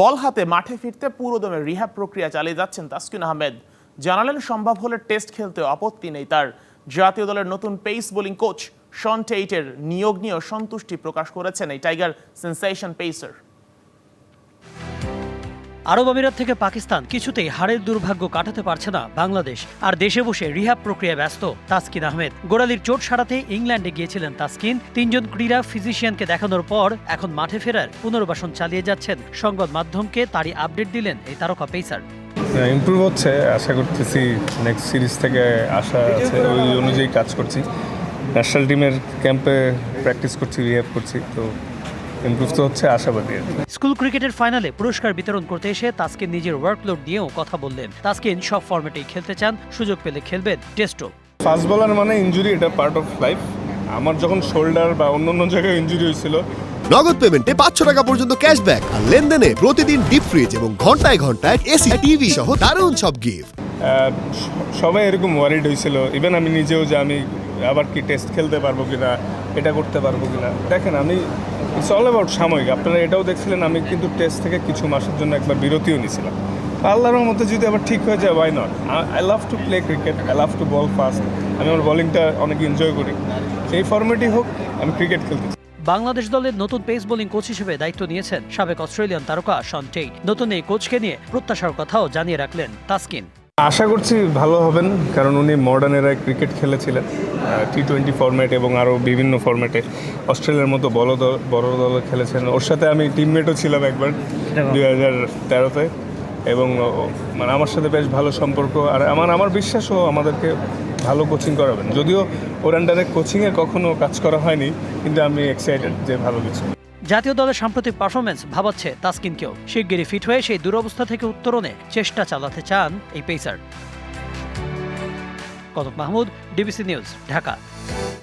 বল হাতে মাঠে ফিরতে পুরোদমে রিহ্যাব প্রক্রিয়া চালিয়ে যাচ্ছেন তাসকিন আহমেদ। জানালেন, সম্ভব হলে টেস্ট খেলতে আপত্তি নেই তার। জাতীয় দলের নতুন পেস বোলিং কোচ শন টেইটের নিয়োগ নিয়েও সন্তুষ্টি প্রকাশ করেছেন এই টাইগার সেন্সেশন পেসার। আরব আমিরাত থেকে পাকিস্তান কিছুতেই হারের দুর্ভাগ্য কাটাতে পারছে না বাংলাদেশ। আর দেশে বসে রিহাব প্রক্রিয়ায় ব্যস্ত তাসকিন আহমেদ। গোড়ালির চোট সারাতে ইংল্যান্ডে গিয়েছিলেন তাসকিন। তিনজন ক্রীড়া ফিজিশিয়ানকে দেখানোর পর এখন মাঠে ফেরার পুনর্বাসন চালিয়ে যাচ্ছেন। সংবাদ মাধ্যমকে তারই আপডেট দিলেন এই তারকা পেসার। ইম্প্রুভ হচ্ছে, আশা করতেছি নেক্সট সিরিজ থেকে আশা আছে, ওই অনুযায়ী কাজ করছি। ন্যাশনাল টিমের ক্যাম্পে প্র্যাকটিস করছি রিহ্যাব করছি, তো ইমপ্রুভ তো হচ্ছে আশাবাদী স্কুল ক্রিকেটের ফাইনালে পুরস্কার বিতরণ করতে এসে তাসকিন নিজের ওয়ার্কলোড নিয়েও কথা বললেন। তাসকিন সব ফরম্যাটেই খেলতে চান সুযোগ পেলে খেলবেন টেস্টও। ফাস্ট বলার মানে ইনজুরি এটা পার্ট অফ লাইফ আমার যখন শোল্ডার বা অন্য অন্য জায়গায় ইনজুরি হয়েছিল নগদ পেমেন্টে পাঁচশো টাকা পর্যন্ত ক্যাশব্যাক আর লেনদেনে প্রতিদিন ডিপ ফ্রিজ এবং ঘন্টায় ঘন্টায় এসি টিভি সহ দারুণ সব গিফট সবাই এরকম ওয়ারিড হয়েছিল। ইভেন আমি নিজেও যে আমি আবার কি টেস্ট খেলতে পারব কিনা, এটা করতে পারব কিনা। দেখেন, আমি ইটস অল অ্যাবাউট সাময়িক। আপনারা এটাও দেখছিলেন, আমি কিন্তু টেস্ট থেকে কিছু মাসের জন্য একবার বিরতিও নিয়েছিলাম। আল্লাহর মধ্যে যদি আবার ঠিক হয়ে যায় why not I love to play cricket I love to bowl fast আমি আমার বলিংটা অনেক এনজয় করি। সেই ফর্মেটই হোক, আমি ক্রিকেট খেলতে। বাংলাদেশ দলের নতুন পেস বোলিং কোচ হিসেবে দায়িত্ব নিয়েছেন সাবেক অস্ট্রেলিয়ান তারকা শন টেইট নতুন এই কোচকে নিয়ে প্রত্যাশার কথাও জানিয়ে রাখলেন তাসকিন। আশা করছি ভালো হবেন কারণ উনি মডার্ন এরায় ক্রিকেট খেলেছিলেন টি টোয়েন্টি ফরম্যাট এবং আরও বিভিন্ন ফরম্যাটে অস্ট্রেলিয়ার মতো বড় দল বড় দলে খেলেছেন। ওর সাথে আমি টিমমেটও ছিলাম একবার দুই হাজার তেরোতে। এবং মানে আমার সাথে বেশ ভালো সম্পর্ক। আর আমার আমার বিশ্বাসও আমাদেরকে ভালো কোচিং করাবেন। যদিও ওর আন্ডারে কোচিংয়ে কখনো কাজ করা হয়নি কিন্তু আমি এক্সাইটেড যে ভালো কিছু। জাতীয় দলের সাম্প্রতিক পারফরমেন্স ভাবাচ্ছে তাসকিনকেও। শিগগিরই ফিট হয়ে সেই দুরবস্থা থেকে উত্তরণে চেষ্টা চালাতে চান এই pacer Kanak Mahmud, DBC news, Dhaka.